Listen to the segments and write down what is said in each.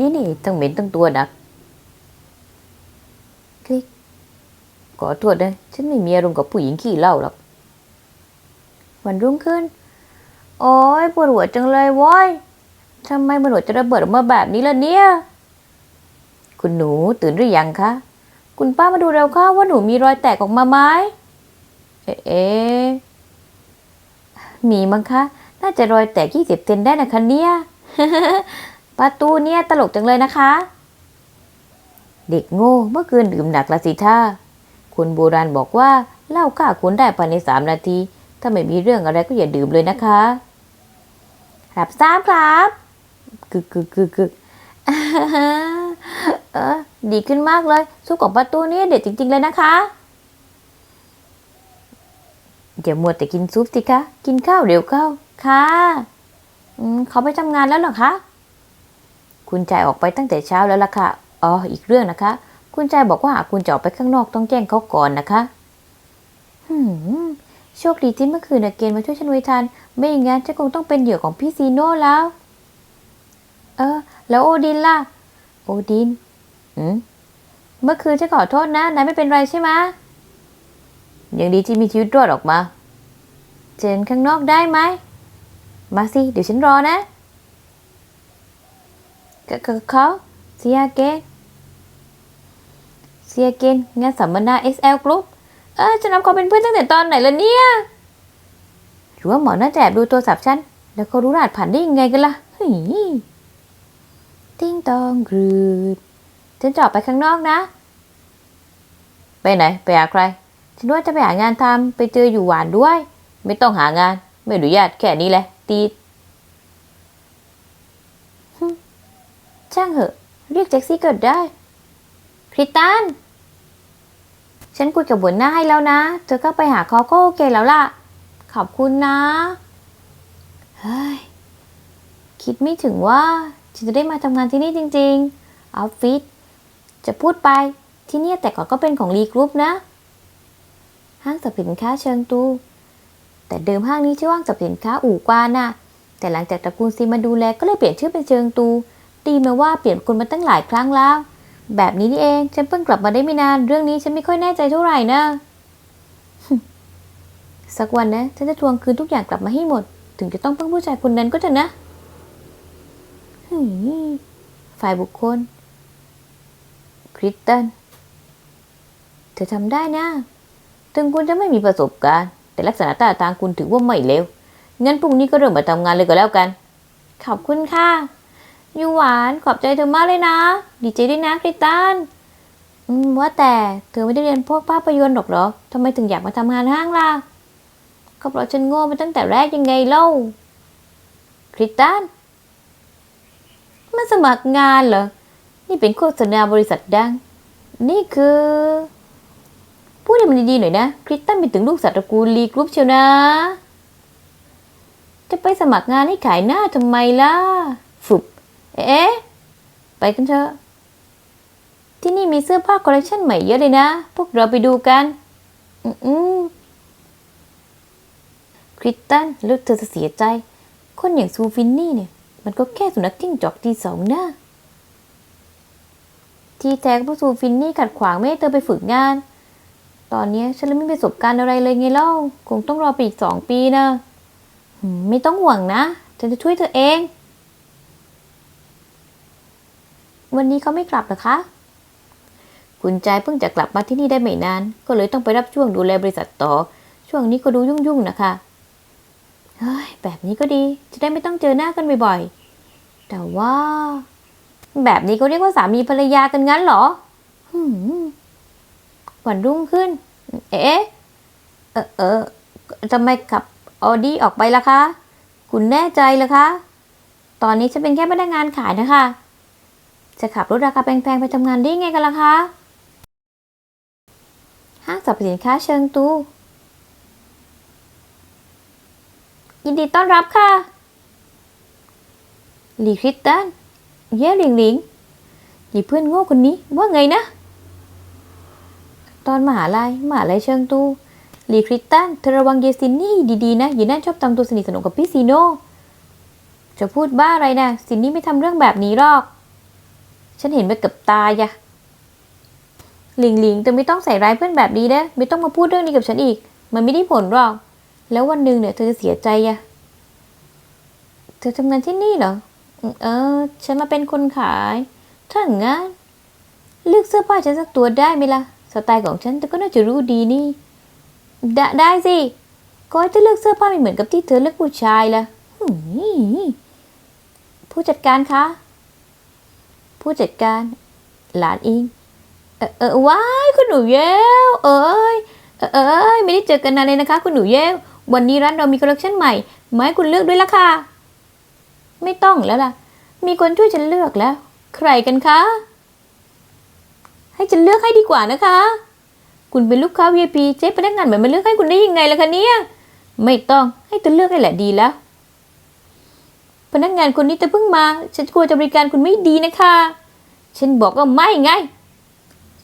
ยี่นี่ทั้งเหม็นทั้งตัวหนัก คลิกขอโทษนะฉันไม่มีอารมณ์กับผู้หญิงขี้เหล้าหรอก วันรุ่งขึ้น โอ้ยปวดหัวจังเลยว้ยทำไมมันหัวจะระเบิดออกมาแบบนี้ล่ะเนี่ย คุณหนูตื่นหรือยังคะ คุณป้ามาดูเร็วค่ะว่าหนูมีรอยแตกออกมาไหมเอ๊ะเอ๊ะมีมั้งคะ น่าจะรอยแตกยี่สิบเซนได้นะคะเนี่ย ประตูเนี่ยตลกจังเลยนะคะ เด็กโง่เมื่อคืนดื่มหนักละสิท่าคนโบราณบอกว่าเหล้าฆ่าคนได้ภายในสามนาที ถ้าไม่มีเรื่องอะไรก็อย่าดื่มเลยนะคะ รับทราบครับกึกกึกกึกกึกเออดีขึ้นมากเลยซุปของประตูนี่เด็ดจริง ๆ เลยนะคะอย่ามัวแต่กินซุปสิคะ กินข้าวเร็วเข้าค่ะเขาไปทำงานแล้วหรอคะ คุณชายออกไปตั้งแต่เช้าแล้วล่ะค่ะ อ๋อ อีกเรื่องนะคะ คุณชายบอกว่าหากคุณจะออกไปข้างนอกต้องแจ้งเขาก่อนนะคะหืมโชคดีที่เมื่อคืนนะเกณฑ์มาช่วยฉันไว้ทัน ไม่อย่างนั้นฉันคงต้องเป็นเหยื่อของพี่ซีโน่แล้ว เออ แล้วโอดินล่ะ โอดินอืมเมื่อคืนฉันขอโทษนะ นายไม่เป็นไรใช่ไหมยังดีที่มีชีวิตรอดออกมา เจนข้างนอกได้ไหม มาสิ เดี๋ยวฉันรอนะ กกเขาเซียเกนเซียเกนงานสัมมนา XL Group เออจะนับเขาเป็นเพื่อนตั้งแต่ตอนไหนล่ะเนี่ย หรือว่าหมอหน่าจะแอบดูโทรศัพท์ฉัน แล้วเขารู้รหัสผ่านได้ยังไงกันล่ะเฮ้ยติ้งตองกรูดฉันจะออกไปข้างนอกนะ ไปไหน ไปหาใคร ฉันว่าจะไปหางานทำไปเจออยู่หวานด้วย ไม่ต้องหางาน ไม่อนุญาตแค่นี้แหละตีด ช่างเหอะ เรียกแจ็คซี่ก็ได้ คริสตัน ฉันคุยกับหัวหน้าให้แล้วนะ เธอก็ไปหาเขาก็โอเคแล้วล่ะ ขอบคุณนะ เฮ้ย คิดไม่ถึงว่า ฉันจะได้มาทำงานที่นี่จริงๆออฟฟิศจะพูดไปที่เนี่ยแต่ก่อนก็เป็นของรีกรุ๊ปนะ ห้างสรรพสินค้าเชิงตูแต่เดิมห้างนี้ชื่อห้างสรรพสินค้าอู่กวานน่ะแต่หลังจากตระกูลซีมาดูแลก็เลยเปลี่ยนชื่อเป็นเชิงตู ดีมาว่าเปลี่ยนคนมาตั้งหลายครั้งแล้ว แบบนี้นี่เอง ฉันเพิ่งกลับมาได้ไม่นาน เรื่องนี้ฉันไม่ค่อยแน่ใจเท่าไหร่นะ สักวันนะ ฉันจะทวงคืนทุกอย่างกลับมาให้หมด ถึงจะต้องพึ่งผู้ชายคนนั้นก็เถอะนะเฮ้ยฝ่ายบุคคล คริสตัน เธอทำได้นะ ถึงคุณจะไม่มีประสบการณ์ แต่ลักษณะท่าทางคุณถือว่าไม่เลวงั้นพรุ่งนี้ก็เริ่มมาทำงานเลยก็แล้วกัน ขอบคุณค่ะ ยูหวานขอบใจเธอมากเลยนะ ดีใจด้วยนะคริสตันอืมว่าแต่เธอไม่ได้เรียนพวกภาพยนตร์หรอกเหรอทำไมถึงอยากมาทำงานห้างล่ะก็เพราะฉันโง่มาตั้งแต่แรกยังไงเล่าคริสตันมาสมัครงานเหรอ นี่เป็นโฆษณาบริษัทดัง นี่คือ พูดให้มันดีๆหน่อยนะ คริสตันเป็นถึงลูกสัตว์ตระกูลลีกรุ๊ปเชียวนะ จะไปสมัครงานให้ขายหน้าทำไมล่ะ ฝึบ เอ๊ะ ไปกันเถอะ ที่นี่มีเสื้อผ้าคอลเลคชันใหม่เยอะเลยนะ พวกเราไปดูกัน อืมคริสตันแล้วเธอจะเสียใจ คนอย่างซูฟินนี่เนี่ย มันก็แค่สุนัขจิ้งจอกที่สองหน้า ที่แท้ก็เพราะซูฟินนี่ขัดขวางไม่ให้เธอไปฝึกงาน ตอนนี้ฉันเลยไม่มีประสบการณ์อะไรเลยไงเล่า คงต้องรอไปอีกสองปีนะ ไม่ต้องห่วงนะ ฉันจะช่วยเธอเอง วันนี้เขาไม่กลับหรอคะ คุณใจเพิ่งจะกลับมาที่นี่ได้ไม่นาน ก็เลยต้องไปรับช่วงดูแลบริษัทต่อ ช่วงนี้ก็ดูยุ่งๆนะคะเฮ้ยแบบนี้ก็ดี จะได้ไม่ต้องเจอหน้ากันบ่อยๆ แต่ว่า แบบนี้เขาเรียกว่าสามีภรรยากันงั้นเหรอหืมวันรุ่งขึ้น เอ๊ะ เออเออทำไมขับออดี้ออกไปล่ะคะ คุณแน่ใจเหรอคะ ตอนนี้ฉันเป็นแค่พนักงานขายนะคะ จะขับรถราคาแพงๆไปทำงานได้ไงกันล่ะคะ ห้างสรรพสินค้าเชิงตู ยินดีต้อนรับค่ะหลีคริสตันเย่หลิงหลิงยีเพื่อนโง่คนนี้ว่าไงนะ ตอนมหาลัยมหาลัยเชิงตูหลีคริสตันเธอระวังเยซินนี่ดีๆนะอย่านั่นชอบทำตัวสนิทสนมกับพี่ซีโนจะพูดบ้าอะไรนะซินนี่ไม่ทำเรื่องแบบนี้หรอก ฉันเห็นไปกับตายะหลิงหลิงเธอไม่ต้องใส่ร้ายเพื่อนแบบนี้นะไม่ต้องมาพูดเรื่องนี้กับฉันอีก มันไม่ได้ผลหรอก แล้ววันหนึ่งเนี่ยเธอจะเสียใจอะเธอทำงานที่นี่เหรอ เออ ฉันมาเป็นคนขาย ถ้างั้นเลือกเสื้อผ้าฉันสักตัวได้ไหมล่ะ สไตล์ของฉันเธอก็น่าจะรู้ดีนี่ได้ได้สิก็ให้เธอเลือกเสื้อผ้าไม่เหมือนกับที่เธอเลือกผู้ชายละหืมผู้จัดการคะ ผู้จัดการ หลานเองเออเออว้ายคุณหนูเย้วเอ้ยเออเอ้ยไม่ได้เจอกันนานเลยนะคะ คุณหนูเย้ววันนี้ร้านเรามีคอลเลคชันใหม่มาให้คุณเลือกด้วยละค่ะ ไม่ต้องแล้วล่ะ มีคนช่วยฉันเลือกแล้ว ใครกันคะ ให้ฉันเลือกให้ดีกว่านะคะ คุณเป็นลูกค้า VIP เจ๊พนักงานเหมือนมาเลือกให้คุณได้ยังไงล่ะคะเนี่ย ไม่ต้องให้เธอเลือกให้แหละดีแล้ว พนักงานคนนี้จะเพิ่งมา ฉันกลัวจะบริการคุณไม่ดีนะคะ ฉันบอกว่าไม่ไง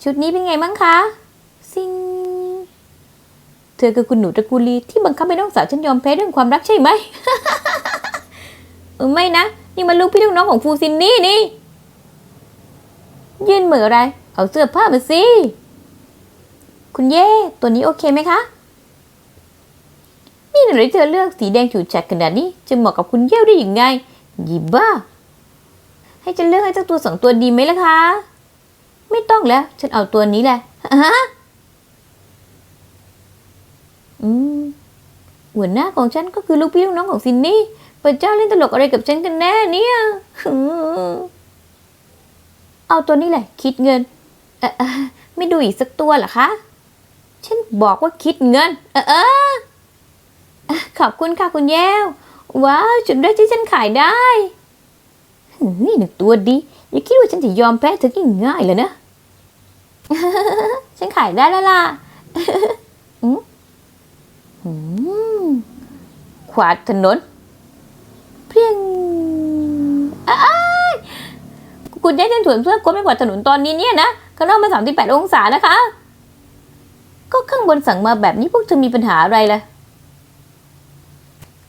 ชุดนี้เป็นไงมั้งคะซิงเธอคือคุณหนูตระกูลีที่บังคับให้น้องสาวฉันยอมแพ้เรื่องความรักใช่ไหมเออไม่นะ นี่มันลูกพี่ลูกน้องของฟูซินนี่นี่ยื่นมืออะไร เอาเสื้อผ้ามาสิ คุณเย่ตัวนี้โอเคไหมคะ นี่หนูเธอเลือกสีแดงฉูดฉาดขนาดนี้จะเหมาะกับคุณเยี่ยวได้ยังไงยีบ้า ให้ฉันเลือกให้สักตัวสองตัวดีไหมล่ะคะ ไม่ต้องแล้ว ฉันเอาตัวนี้แหละฮะอืมหัวหน้าของฉันก็คือลูกพี่ลูกน้องของซินนี่พระเจ้าเล่นตลกอะไรกับฉันกันแน่เนี่ยเอาตัวนี้แหละ คิดเงินเออไม่ดูอีกสักตัวหรอคะ ฉันบอกว่าคิดเงิน เออเอ ขอบคุณค่ะคุณแย้ว ว้าว จุดแรกที่ฉันขายได้ นี่หนึ่งตัวดี อย่าคิดว่าฉันจะยอมแพ้เธอง่ายๆเลยนะ ฉันขายได้แล้วล่ะขวาดถนน เพียงคุณได้เดินถวนเพื่อกดไม่กวาดถนนตอนนี้เนี่ยนะข้างนอกมาสามสิบแปดองศานะคะ ก็ข้างบนสั่งมาแบบนี้พวกเธอมีปัญหาอะไรล่ะ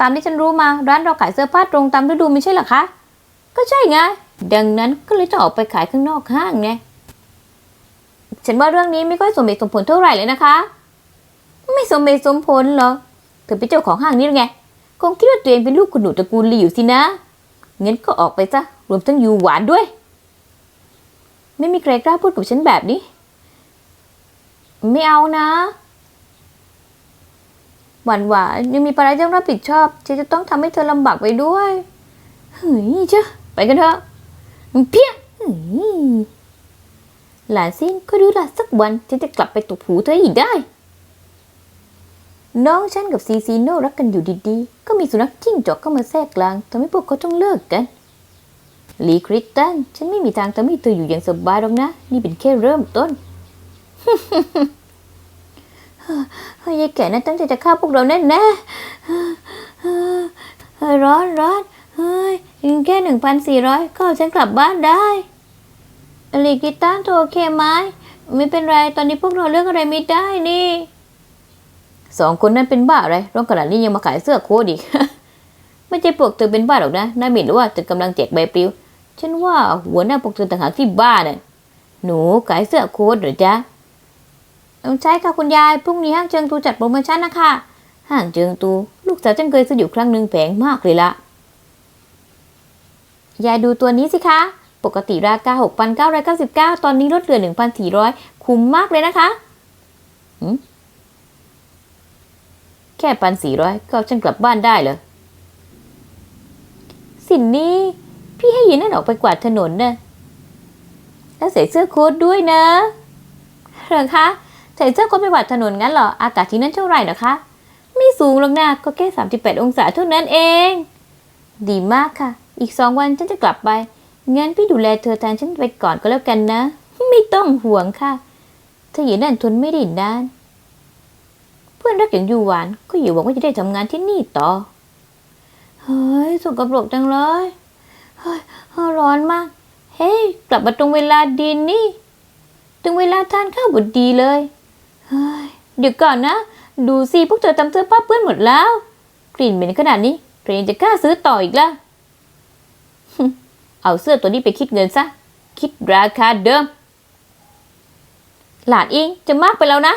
ตามที่ฉันรู้มาร้านเราขายเสื้อผ้าตรงตามฤดูไม่ใช่หรอคะ ก็ใช่ไง ดังนั้นก็เลยต้ออกไปขายข้างนอกห้างไง ฉันว่าเรื่องนี้ไม่ค่อยสมเหตุสมผลเท่าไหร่เลยนะคะ ไม่สมเหตุสมผลหรอเธอเป็นเจ้าของห้างนี่ไง คงคิดว่าตัวเองเป็นลูกคุณหนูตระกูลลีอยู่สินะ งั้นก็ออกไปซะ รวมทั้งยูหวานด้วย ไม่มีใครกล้าพูดกับฉันแบบนี้ ไม่เอานะ หวานหวานยังมีภาระต้องรับผิดชอบฉันจะต้องทำให้เธอลำบากไปด้วยเฮ้ยเจ้าไปกันเถอะเพี้ยหลานซินก็ดูละสักวันฉันจะกลับไปตบหูเธออีกได้ น้องฉันกับซีซีโน่รักกันอยู่ดีๆ ก็มีสุนัขจิ้งจอกเข้ามาแทรกกลางทำให้พวกเขาต้องเลิกกันลีคริสตันฉันไม่มีทางทำให้เธออยู่อย่างสบายหรอกนะ นี่เป็นแค่เริ่มต้น ยายแก่นั้นตั้งใจจะฆ่าพวกเราแน่แน่ร้อนร้อนเฮ้ยยิงแค่หนึ่งพันสี่ร้อยก็เอาฉันกลับบ้านได้ลีคริตันเธอโอเคไหมไม่เป็นไรตอนนี้พวกเราเลือกอะไรไม่ได้นี่สองคนนั้นเป็นบ้าอะไรร้องขนาดนี้ยังมาขายเสื้อโค้ดอีกไม่ใช่พวกเธอเป็นบ้าหรอกนะน่าเหม็นหรือว่าเธอกำลังแจกใบปลิว ฉันว่าหัวหน้าพวกเธอต่างหากที่บ้าเน่ะหนูขายเสื้อโค้ดเหรือจ๊ะ เออใช่ค่ะคุณยาย พรุ่งนี้ห้างเจิงตูจัดโปรโมชั่นนะคะ ห้างเจิงตู ลูกสาวฉันเคยซื้ออยู่ครั้งหนึ่งแพงมากเลยละยายดูตัวนี้สิคะ ปกติราคา 6,999 ตอนนี้ลดเหลือ 1,400 คุ้มมากเลยนะคะแค่พันสี่ร้อยก็ฉันกลับบ้านได้เหรอ สินนี่ พี่ให้ยินนั่นออกไปกวาดถนนเนะแล้วใส่เสื้อโค้ทด้วยนะเหรอคะ ใส่เสื้อโค้ทไปกวาดถนนงั้นเหรอ อากาศที่นั่นเท่าไหร่เหรอคะ ไม่สูงหรอกนะก็แค่สามสิบแปดองศาเท่านั้นเอง ดีมากค่ะ อีกสองวันฉันจะกลับไป งั้นพี่ดูแลเธอแทนฉันไปก่อนก็แล้วกันนะ ไม่ต้องห่วงค่ะถ้าหญิงนั่นทนไม่ได้นาน เพื่อนรักอย่างยูหวานก็อยู่หวังว่าจะได้ทำงานที่นี่ต่อ เฮ้ยสกปรกจังเลย เฮ้ยร้อนมาก เฮ้ย กลับมาตรงเวลาดีนี่ ถึงเวลาทานข้าวบดดีเลย เดี๋ยวก่อนนะ ดูสิพวกเธอทำเสื้อผ้าเปื้อนหมดแล้ว กลิ่นเหม็นขนาดนี้ใครจะกล้าซื้อต่ออีกล่ะเอาเสื้อตัวนี้ไปคิดเงินซะ คิดราคาเดิม หลานเองจะมากไปแล้วนะ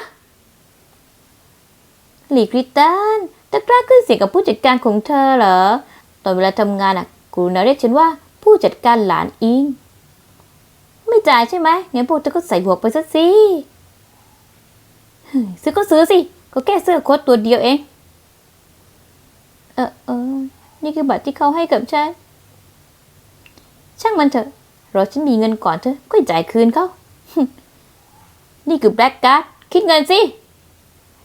หลีกริตตันจะกล้าขึ้นเสียงกับผู้จัดการของเธอเหรอ ตอนเวลาทำงานอะกรุณาเรียกฉันว่าผู้จัดการหลานอิง ไม่จ่ายใช่ไหมงั้นพวกเธอก็ใส่บวไปซะสิเฮ้ย ซื้อก็ซื้อสิ ก็แค่เสื้อโค้ทตัวเดียวเอง เออเออ นี่คือบัตรที่เขาให้กับฉัน ช่างมันเถอะ รอฉันมีเงินก่อนเธอะก็จ่ายคืนเขา นี่คือแบล็กการ์ด คิดเงินสิ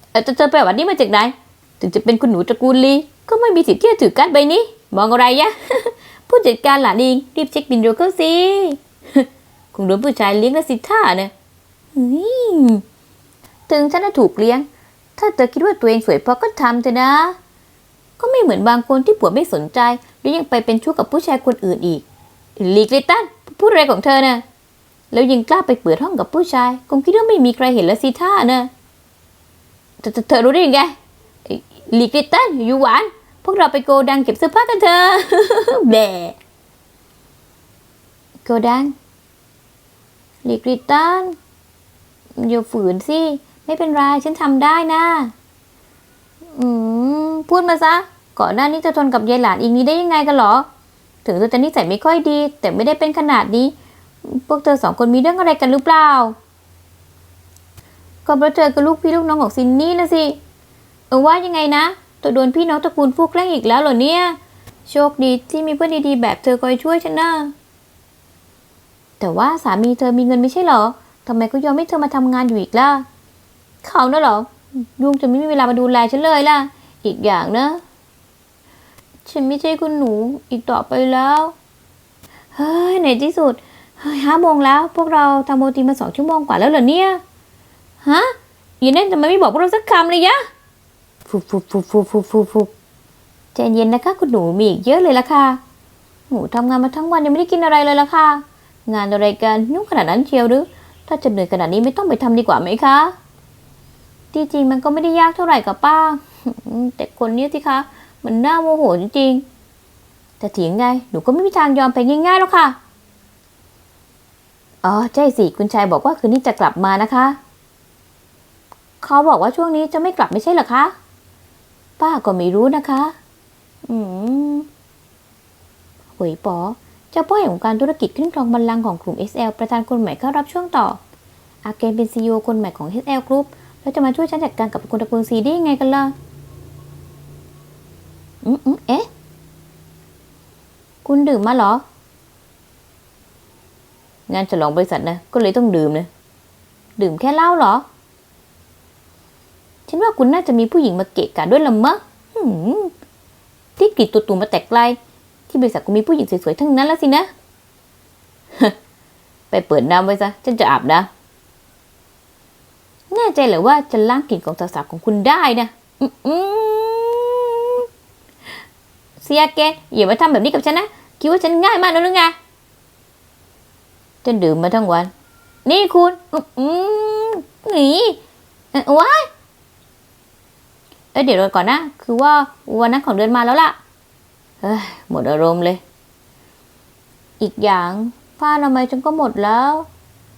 เออเธอเธอไปเอาบัตรนี้มาจากไหน ถึงจะเป็นคุณหนูตระกูลลี ก็ไม่มีสิทธิ์ที่จะถือการ์ดใบนี้ มองอะไรยะ ผู้จัดการหลานเองรีบเช็คบินเร็วเข้าสิคงโดนผู้ชายเลี้ยงแล้วสิท่าเนี่ย ถึงฉันจะถูกเลี้ยง ถ้าเธอคิดว่าตัวเองสวยพอก็ทำเถอะนะ ก็ไม่เหมือนบางคนที่ผัวไม่สนใจแล้วยังไปเป็นชู้กับผู้ชายคนอื่นอีกลีกลิตันพูดอะไรของเธอนะแล้วยังกล้าไปเปิดห้องกับผู้ชาย คงคิดว่าไม่มีใครเห็นแล้วสิท่านะเธอเธอรู้ได้ยังไงลีกลิตันอยู่หวาน พวกเราไปโกดังเก็บเสื้อผ้ากันเถอะแบโกดังลีกลิตันอย่าฝืนสิ ไม่เป็นไรฉันทำได้นะอืมพูดมาซะก่อนหน้านี้จะทนกับยายหลานอีกนี้ได้ยังไงกันหรอ ถึงเธอจะนิสัยไม่ค่อยดี แต่ไม่ได้เป็นขนาดนี้ พวกเธอสองคนมีเรื่องอะไรกันหรือเปล่า ก็เพราะเธอกับลูกพี่ลูกน้องของซินนี่นะสิเออว่ายังไงนะตัวโดนพี่น้องตระกูลฟูกแกล้งอีกแล้วเหรอเนี่ย โชคดีที่มีเพื่อนดีๆ แบบเธอคอยช่วยฉันนะแต่ว่าสามีเธอมีเงินไม่ใช่เหรอทำไมก็ยอมให้เธอมาทำงานอยู่อีกล่ะ เขาน่ะเหรอยุ่งจนไม่มีเวลามาดูแลฉันเลยล่ะ อีกอย่างนะ ฉันไม่ใช่คุณหนูอีกต่อไปแล้ว เฮ้ยในที่สุดเฮ้ยห้าโมงแล้ว พวกเราทำโมตีมาสองชั่วโมงกว่าแล้วเหรอเนี่ย ฮะยีเน่นทำไมไม่บอกพวกเราสักคำเลยยะฟุบฟุบฟุบฟุบฟุบฟุบฟุบใจเย็นนะคะ คุณหนูมีอีกเยอะเลยละค่ะหนูทำงานมาทั้งวันยังไม่ได้กินอะไรเลยละค่ะ งานอะไรกันยุ่งขนาดนั้นเชียวหรือ ถ้าจะเหนื่อยขนาดนี้ไม่ต้องไปทำดีกว่าไหมคะ ที่จริงมันก็ไม่ได้ยากเท่าไหร่กับป้า แต่คนนี้สิคะ มันน่าโมโหจริงๆแต่ถึงไง หนูก็ไม่มีทางยอมไปง่ายๆหรอกค่ะ อ๋อ ใช่สิ คุณชายบอกว่าคืนนี้จะกลับมานะคะ เขาบอกว่าช่วงนี้จะไม่กลับไม่ใช่หรอคะ ป้าก็ไม่รู้นะคะ อืมหวยป๋อเจ้าพ่อแห่งการธุรกิจขึ้นครองบัลลังก์ของกลุ่ม SL ประธานคนใหม่เข้ารับช่วงต่อ อาเกนเป็นซีอคนใหม่ของ SL Group แล้วจะมาช่วยฉันจัดการกับคนตระกูลซีได้ยังไงกันล่ะอืมเอ๊ะ คุณดื่มมาเหรอ งานฉลองบริษัทนะ ก็เลยต้องดื่มนะ ดื่มแค่เหล้าเหรอ ฉันว่าคุณน่าจะมีผู้หญิงมาเกะกะด้วยละมั้งหืมที่กรีดตัวตูมาแต่ไกล ที่บริษัทกูมีผู้หญิงสวยๆทั้งนั้นแล้วสินะ ไปเปิดน้ำไว้ซะ ฉันจะอาบน้ำ แน่ใจเหรือว่าจะล้างกลิ่นของสาวๆของคุณได้นะอืมเสียแกอย่ามาทำแบบนี้กับฉันนะ คิดว่าฉันง่ายมากนะหรือไงฉันดื่มมาทั้งวัน นี่คุณ อืมหนีเอ่อว้ายเอ้ยเดี๋ยวก่อนนะ คือว่าวันนั้นของเดือนมาแล้วล่ะ เฮ้ย หมดอารมณ์เลย อีกอย่างผ้าอนามัยฉันก็หมดแล้ว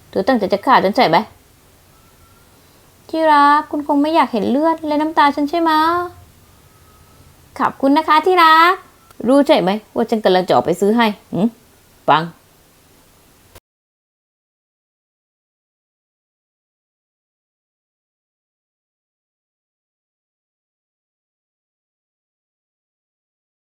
เธอตั้งใจจะฆ่าฉันใช่ไหม ที่รักคุณคงไม่อยากเห็นเลือดและน้ำตาฉันใช่ไหมขอบคุณนะคะที่รัก รู้ใช่ไหมว่าฉันกำลังจะออกไปซื้อให้หืมฟัง